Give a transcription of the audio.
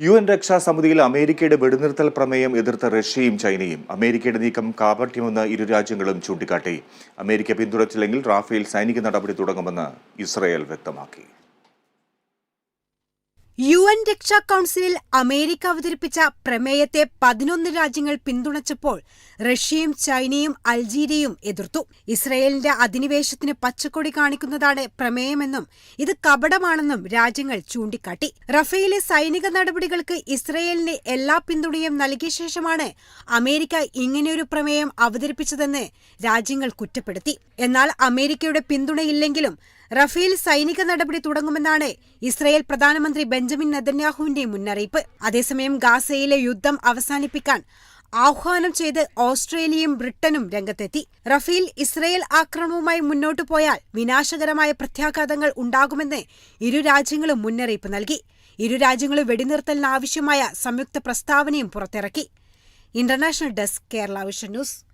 U N രക്ഷാസമിതിയിൽ അമേരിക്കയുടെ വെടിനിർത്തൽ പ്രമേയം എതിർത്ത റഷ്യയും ചൈനയും. അമേരിക്കയുടെ നീക്കം കാപട്യമെന്ന് ഇരു രാജ്യങ്ങളും ചൂണ്ടിക്കാട്ടി. അമേരിക്ക പിന്തുണച്ചില്ലെങ്കിൽ റാഫേൽ സൈനിക നടപടി തുടങ്ങുമെന്ന് ഇസ്രയേൽ വ്യക്തമാക്കി. യു എൻ രക്ഷാ കൌൺസിലിൽ അമേരിക്ക അവതരിപ്പിച്ച പ്രമേയത്തെ പതിനൊന്ന് രാജ്യങ്ങൾ പിന്തുണച്ചപ്പോൾ റഷ്യയും ചൈനയും അൾജീരിയയും എതിർത്തു. ഇസ്രയേലിന്റെ അധിനിവേശത്തിന് പച്ചക്കൊടി കാണിക്കുന്നതാണ് പ്രമേയമെന്നും ഇത് കപടമാണെന്നും രാജ്യങ്ങൾ ചൂണ്ടിക്കാട്ടി. റഫേലെ സൈനിക നടപടികൾക്ക് ഇസ്രയേലിന് എല്ലാ പിന്തുണയും നൽകിയ ശേഷമാണ് അമേരിക്ക ഇങ്ങനെയൊരു പ്രമേയം അവതരിപ്പിച്ചതെന്ന് രാജ്യങ്ങൾ കുറ്റപ്പെടുത്തി. എന്നാൽ അമേരിക്കയുടെ പിന്തുണയില്ലെങ്കിലും റഫേൽ സൈനിക നടപടി തുടങ്ങുമെന്നാണ് ഇസ്രയേൽ പ്രധാനമന്ത്രി ബെഞ്ചമിൻ നെതന്യാഹുവിന്റെ മുന്നറിയിപ്പ്. അതേസമയം ഗാസയിലെ യുദ്ധം അവസാനിപ്പിക്കാൻ ആഹ്വാനം ചെയ്ത് ഓസ്ട്രേലിയയും ബ്രിട്ടനും രംഗത്തെത്തി. റഫേൽ ഇസ്രയേൽ ആക്രമണവുമായി മുന്നോട്ടു പോയാൽ വിനാശകരമായ പ്രത്യാഘാതങ്ങൾ ഉണ്ടാകുമെന്ന് ഇരു രാജ്യങ്ങളും മുന്നറിയിപ്പ് നൽകി. ഇരു രാജ്യങ്ങളും വെടിനിർത്തലിനാവശ്യമായ സംയുക്ത പ്രസ്താവനയും പുറത്തിറക്കി. International desk Kerala vision news.